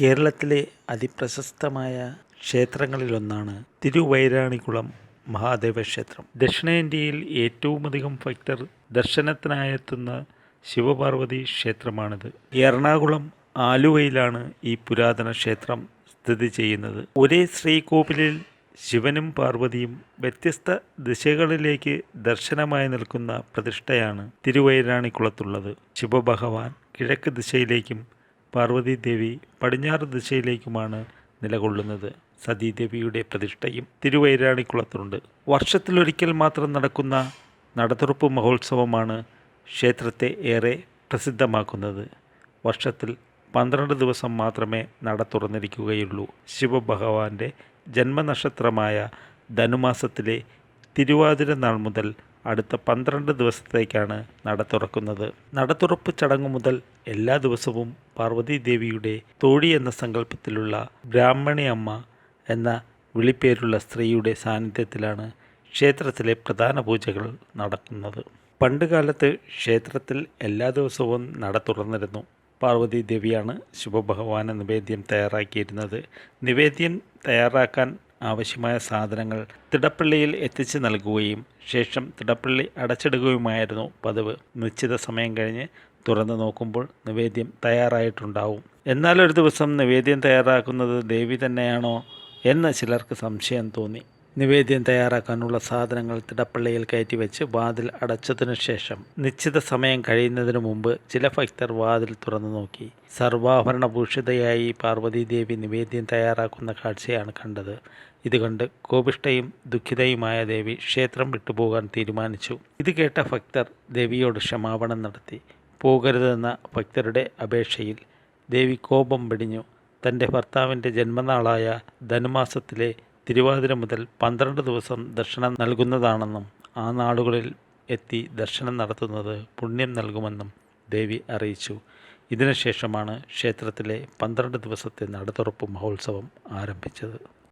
കേരളത്തിലെ അതിപ്രശസ്തമായ ക്ഷേത്രങ്ങളിലൊന്നാണ് തിരുവൈരാണികുളം മഹാദേവ ക്ഷേത്രം. ദക്ഷിണേന്ത്യയിൽ ഏറ്റവുമധികം ഭക്തർ ദർശനത്തിനായെത്തുന്ന ശിവപാർവതി ക്ഷേത്രമാണിത്. എറണാകുളം ആലുവയിലാണ് ഈ പുരാതന ക്ഷേത്രം സ്ഥിതി ചെയ്യുന്നത്. ഒരേ ശ്രീകോവിലിൽ ശിവനും പാർവതിയും വ്യത്യസ്ത ദിശകളിലേക്ക് ദർശനമായി നിൽക്കുന്ന പ്രതിഷ്ഠയാണ് തിരുവൈരാണിക്കുളത്തുള്ളത് ശിവഭഗവാൻ കിഴക്ക് ദിശയിലേക്കും പാർവതി ദേവി പടിഞ്ഞാറ് ദിശയിലേക്കുമാണ് നിലകൊള്ളുന്നത്. സതീദേവിയുടെ പ്രതിഷ്ഠയും തിരുവൈരാണിക്കുളത്തുണ്ട്. വർഷത്തിലൊരിക്കൽ മാത്രം നടക്കുന്ന നടതുറപ്പ് മഹോത്സവമാണ് ക്ഷേത്രത്തെ ഏറെ പ്രസിദ്ധമാക്കുന്നത്. വർഷത്തിൽ പന്ത്രണ്ട് ദിവസം മാത്രമേ നട തുറന്നിരിക്കുകയുള്ളൂ. ശിവഭഗവാന്റെ ജന്മനക്ഷത്രമായ ധനുമാസത്തിലെ തിരുവാതിര നാൾ മുതൽ അടുത്ത പന്ത്രണ്ട് ദിവസത്തേക്കാണ് നട തുറക്കുന്നത്. നട തുറപ്പ് ചടങ്ങു മുതൽ എല്ലാ ദിവസവും പാർവതി ദേവിയുടെ തോഴി എന്ന സങ്കല്പത്തിലുള്ള ബ്രാഹ്മണി അമ്മ എന്ന വിളിപ്പേരുള്ള സ്ത്രീയുടെ സാന്നിധ്യത്തിലാണ് ക്ഷേത്രത്തിലെ പ്രധാന പൂജകൾ നടക്കുന്നത്. പണ്ടുകാലത്ത് ക്ഷേത്രത്തിൽ എല്ലാ ദിവസവും നട തുറന്നിരുന്നു. പാർവതി ദേവിയാണ് ശിവഭഗവാന് നിവേദ്യം തയ്യാറാക്കിയിരുന്നത്. നിവേദ്യം തയ്യാറാക്കാൻ ആവശ്യമായ സാധനങ്ങൾ തിടപ്പള്ളിയിൽ എത്തിച്ചു നൽകുകയും ശേഷം തിടപ്പള്ളി അടച്ചിടുകയുമായിരുന്നു പതിവ്. നിശ്ചിത സമയം കഴിഞ്ഞ് തുറന്നു നോക്കുമ്പോൾ നിവേദ്യം തയ്യാറായിട്ടുണ്ടാവും. എന്നാൽ ഒരു ദിവസം നിവേദ്യം തയ്യാറാക്കുന്നത് ദേവി തന്നെയാണോ എന്ന് ചിലർക്ക് സംശയം തോന്നി. നിവേദ്യം തയ്യാറാക്കാനുള്ള സാധനങ്ങൾ തിടപ്പള്ളിയിൽ കയറ്റിവെച്ച് വാതിൽ അടച്ചതിനു ശേഷം നിശ്ചിത സമയം കഴിയുന്നതിനു മുമ്പ് ചില ഭക്തർ വാതിൽ തുറന്നു നോക്കി. സർവാഭരണഭൂഷിതയായി പാർവതീദേവി നിവേദ്യം തയ്യാറാക്കുന്ന കാഴ്ചയാണ് കണ്ടത്. ഇതുകണ്ട് കോപിഷ്ടയും ദുഃഖിതയുമായ ദേവി ക്ഷേത്രം വിട്ടുപോകാൻ തീരുമാനിച്ചു. ഇത് കേട്ട ഭക്തർ ദേവിയോട് ക്ഷമാപണം നടത്തി. പോകരുതെന്ന ഭക്തരുടെ അപേക്ഷയിൽ ദേവി കോപം വെടിഞ്ഞു. തന്റെ ഭർത്താവിന്റെ ജന്മനാളായ ധനുമാസത്തിലെ തിരുവാതിര മുതൽ പന്ത്രണ്ട് ദിവസം ദർശനം നൽകുന്നതാണെന്നും ആ നാളുകളിൽ എത്തി ദർശനം നടത്തുന്നത് പുണ്യം നൽകുമെന്നും ദേവി അറിയിച്ചു. ഇതിനുശേഷമാണ് ക്ഷേത്രത്തിലെ പന്ത്രണ്ട് ദിവസത്തെ നടതുറപ്പ് മഹോത്സവം ആരംഭിച്ചത്.